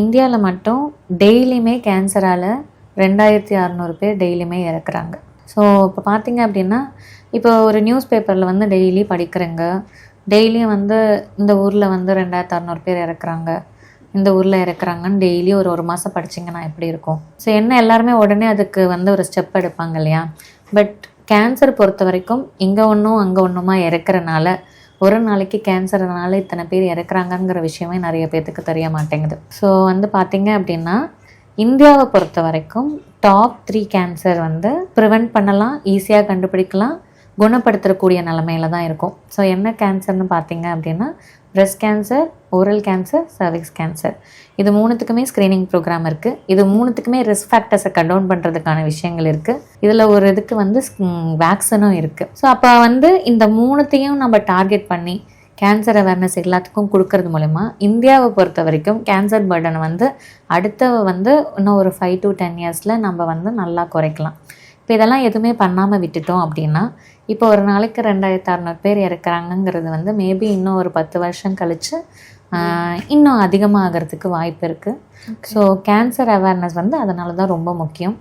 இந்தியாவில் மட்டும் டெய்லியுமே கேன்சரால் ரெண்டாயிரத்தி அறநூறு பேர் டெய்லியுமே இறக்குறாங்க. ஸோ இப்போ பார்த்தீங்க அப்படின்னா இப்போ ஒரு நியூஸ் பேப்பரில் வந்து டெய்லி படிக்கிறேங்க டெய்லியும் வந்து இந்த ஊரில் வந்து ரெண்டாயிரத்தி அறநூறு பேர் இறக்குறாங்க. இந்த ஊரில் இறக்குறாங்கன்னு டெய்லி ஒரு ஒரு மாதம் படிச்சிங்கன்னா எப்படி இருக்கும்? ஸோ என்ன எல்லாருமே உடனே அதுக்கு வந்து ஒரு ஸ்டெப் எடுப்பாங்க இல்லையா? பட் கேன்சர் பொறுத்த வரைக்கும் இங்கே ஒன்றும் அங்கே ஒன்றுமா இறக்குறனால ஒரு நாளைக்கு கேன்சர்னால இத்தனை பேர் இறக்குறாங்கங்கிற விஷயமே நிறைய பேர்த்துக்கு தெரிய மாட்டேங்குது. ஸோ வந்து பார்த்தீங்க அப்படின்னா இந்தியாவை பொறுத்த வரைக்கும் டாப் த்ரீ கேன்சர் வந்து ப்ரிவெண்ட் பண்ணலாம் ஈஸியாக கண்டுபிடிக்கலாம். குணப்படுத்தக்கூடிய நிலமையில தான் இருக்கும். ஸோ என்ன கேன்சர்னு பார்த்தீங்க அப்படின்னா breast cancer oral cancer cervix cancer இது மூணுத்துக்குமே ஸ்க்ரீனிங் ப்ரோக்ராம் இருக்குது இது மூணுத்துக்குமே ரிஸ்க் ஃபேக்டர்ஸை கண்டவுன் பண்ணுறதுக்கான விஷயங்கள் இருக்குது இதில் ஒரு இதுக்கு வந்து வேக்சினும் இருக்குது ஸோ அப்போ வந்து இந்த மூணுத்தையும் நம்ம டார்கெட் பண்ணி கேன்சர் அவேர்னஸ் எல்லாத்துக்கும் கொடுக்கறது மூலிமா இந்தியாவை பொறுத்த வரைக்கும் கேன்சர் பர்டனை வந்து அடுத்த வந்து இன்னும் ஒரு ஃபைவ் டு டென் இயர்ஸில் நம்ம வந்து நல்லா குறைக்கலாம். இப்போ இதெல்லாம் எதுவுமே பண்ணாமல் விட்டுட்டோம் அப்படின்னா இப்போ ஒரு நாளைக்கு ரெண்டாயிரத்து அறநூறு பேர் இறக்குறாங்கங்கிறது வந்து மேபி இன்னும் ஒரு பத்து வருஷம் கழித்து இன்னும் அதிகமாகிறதுக்கு வாய்ப்பு இருக்குது ஸோ கேன்சர் அவேர்னஸ் வந்து அதனால தான் ரொம்ப முக்கியம்.